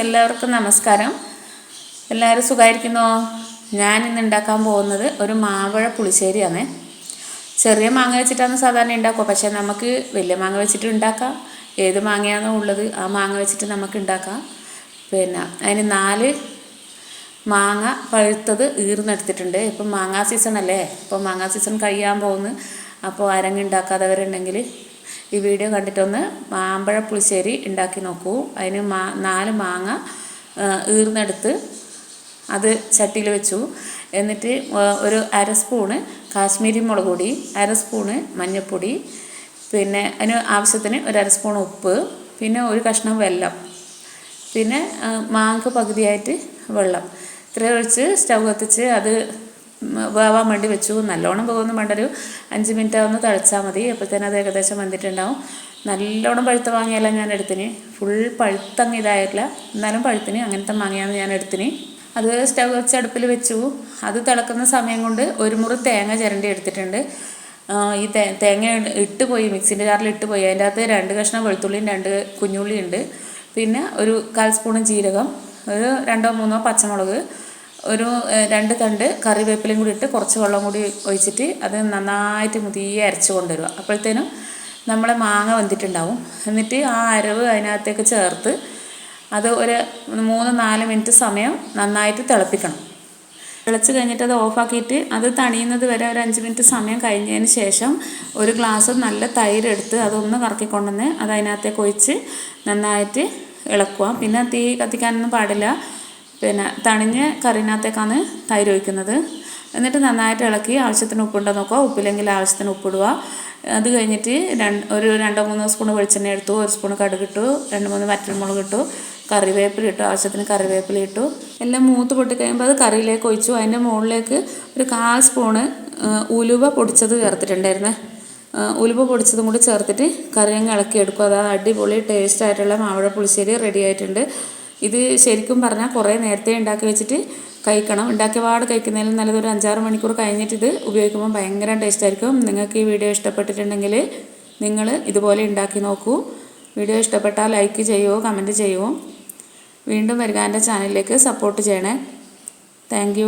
എല്ലാവർക്കും നമസ്കാരം. എല്ലാവരും സുഖമായിരിക്കുന്നോ ഞാൻ ഇന്ന് ഉണ്ടാക്കാൻ പോകുന്നത് ഒരു മാമ്പഴ പുളിശ്ശേരിയാണ്. ചെറിയ മാങ്ങ വെച്ചിട്ടാണ് സാധാരണ ഉണ്ടാക്കുക. പക്ഷേ നമുക്ക് വലിയ മാങ്ങ വെച്ചിട്ട് ഉണ്ടാക്കാം. ഏത് മാങ്ങയാണോ ഉള്ളത് ആ മാങ്ങ വെച്ചിട്ട് നമുക്ക് ഉണ്ടാക്കാം. പിന്നെ അതിന് നാല് മാങ്ങ പഴുത്തത് ഈർന്നെടുത്തിട്ടുണ്ട്. ഇപ്പം മാങ്ങാ സീസൺ അല്ലേ ഇപ്പം മാങ്ങാ സീസൺ കഴിയാൻ പോകുന്നു. അപ്പോൾ അരങ്ങ് ഉണ്ടാക്കാത്തവരുണ്ടെങ്കിൽ ഈ വീഡിയോ കണ്ടിട്ടൊന്ന് മാമ്പഴ പുളിശ്ശേരി ഉണ്ടാക്കി നോക്കൂ. അതിന് മാ നാല് മാങ്ങ ഈർന്നെടുത്ത് അത് ചട്ടിയിൽ വെച്ചു. എന്നിട്ട് ഒരു അര സ്പൂണ് കാശ്മീരി മുളക് പൊടി അര സ്പൂണ് മഞ്ഞൾപ്പൊടി പിന്നെ അതിന് ആവശ്യത്തിന് ഒരു അര സ്പൂൺ ഉപ്പ് പിന്നെ ഒരു കഷ്ണം വെല്ലം പിന്നെ മാങ്ങ മാങ്ങക്ക് പകുതിയായിട്ട് വെള്ളം. ഇത്രയും ഒഴിച്ച് സ്റ്റൗ കത്തിച്ച് അത് വേവാൻ വേണ്ടി വെച്ചു. നല്ലോണം പോകുന്നു വേണ്ട ഒരു അഞ്ച് മിനിറ്റ് ആവുന്ന തഴച്ചാൽ മതി. അപ്പോഴത്തേനും അത് ഏകദേശം വന്നിട്ടുണ്ടാവും നല്ലോണം പഴുത്ത മാങ്ങയല്ല ഞാൻ എടുത്തിന്. ഫുൾ പഴുത്തങ്ങ് ഇതായിട്ടില്ല. എന്നാലും പഴുത്തിന് അങ്ങനത്തെ മാങ്ങയാണ് ഞാൻ എടുത്തിന്. അത് സ്റ്റവ് വെച്ച് അടുപ്പിൽ വെച്ചു. അത് തിളക്കുന്ന സമയം കൊണ്ട് ഒരു മുറി തേങ്ങ ചിരണ്ടി എടുത്തിട്ടുണ്ട്. ഈ തേ തേങ്ങ ഇട്ട് പോയി മിക്സിന്റെ ജാറിൽ ഇട്ട് പോയി. അതിന്റെ അകത്ത് രണ്ട് കഷ്ണം വെളുത്തുള്ളിയും രണ്ട് കുഞ്ഞുള്ളിയും ഉണ്ട്. പിന്നെ ഒരു കാൽ സ്പൂൺ ജീരകം ഒരു രണ്ടോ മൂന്നോ പച്ചമുളക് ഒരു രണ്ട് തണ്ട് കറിവേപ്പിലയും കൂടി ഇട്ട് കുറച്ച് വെള്ളം കൂടി ഒഴിച്ചിട്ട് അത് നന്നായിട്ട് മുതിയെ അരച്ച് കൊണ്ടുവരിക. അപ്പോഴത്തേനും നമ്മളെ മാങ്ങ വെന്തിട്ടുണ്ടാവും. എന്നിട്ട് ആ അരവ് അതിനകത്തേക്ക് ചേർത്ത് അത് ഒരു മൂന്ന് നാല് മിനിറ്റ് സമയം നന്നായിട്ട് തിളപ്പിക്കണം. തിളച്ച് കഴിഞ്ഞിട്ട് അത് ഓഫാക്കിയിട്ട് അത് തണിയുന്നത് വരെ ഒരു അഞ്ച് മിനിറ്റ് സമയം കഴിഞ്ഞതിന് ശേഷം ഒരു ഗ്ലാസ് നല്ല തൈര് എടുത്ത് അതൊന്ന് കറക്കിക്കൊണ്ടുവന്ന് അത് അതിനകത്തേക്ക് ഒഴിച്ച് നന്നായിട്ട് ഇളക്കുക. പിന്നെ തീ കത്തിക്കാനൊന്നും പാടില്ല. പിന്നെ തണിഞ്ഞ് കറിനകത്തേക്കാണ് തൈര് ഒഴിക്കുന്നത്. എന്നിട്ട് നന്നായിട്ട് ഇളക്കി ആവശ്യത്തിന് ഉപ്പുണ്ടോ നോക്കുക. ഉപ്പില്ലെങ്കിൽ ആവശ്യത്തിന് ഉപ്പിടുക അത് കഴിഞ്ഞിട്ട് രണ്ട് ഒരു രണ്ടോ മൂന്നോ സ്പൂൺ വെളിച്ചെണ്ണ എടുത്തു. ഒരു സ്പൂൺ കടുകിട്ടു രണ്ട് മൂന്ന് വറ്റൽമുളക് ഇട്ടു. കറിവേപ്പില ഇട്ടു. ആവശ്യത്തിന് കറിവേപ്പില ഇട്ടു. എല്ലാം മൂത്ത് പൊട്ടി കഴിയുമ്പോൾ അത് കറിയിലേക്ക് ഒഴിച്ചു. അതിന്റെ മുകളിലേക്ക് ഒരു കാൽ സ്പൂണ് ഉലുവ പൊടിച്ചത് ചേർത്തിട്ടുണ്ടായിരുന്നേ. ഉലുവ പൊടിച്ചതും കൂടി ചേർത്തിട്ട് കറി അങ്ങ് ഇളക്കി എടുക്കും അത് അടിപൊളി ടേസ്റ്റ് ആയിട്ടുള്ള മാവഴ പുളിശ്ശേരി റെഡി ആയിട്ടുണ്ട്. ഇത് ശരിക്കും പറഞ്ഞാൽ കുറേ നേരത്തെ ഉണ്ടാക്കി വെച്ചിട്ട് കഴിക്കണം. ഉണ്ടാക്കിയ പാട് കഴിക്കുന്നതിലും നല്ലത് ഒരു അഞ്ചാറ് മണിക്കൂർ കഴിഞ്ഞിട്ട് ഇത് ഉപയോഗിക്കുമ്പോൾ ഭയങ്കര ടേസ്റ്റ് ആയിരിക്കും. നിങ്ങൾക്ക് ഈ വീഡിയോ ഇഷ്ടപ്പെട്ടിട്ടുണ്ടെങ്കിൽ നിങ്ങൾ ഇതുപോലെ ഉണ്ടാക്കി നോക്കൂ. വീഡിയോ ഇഷ്ടപ്പെട്ടാൽ ലൈക്ക് ചെയ്യുമോ കമന്റ് ചെയ്യുമോ വീണ്ടും വരിക എന്റെ ചാനലിലേക്ക് സപ്പോർട്ട് ചെയ്യണേ. താങ്ക്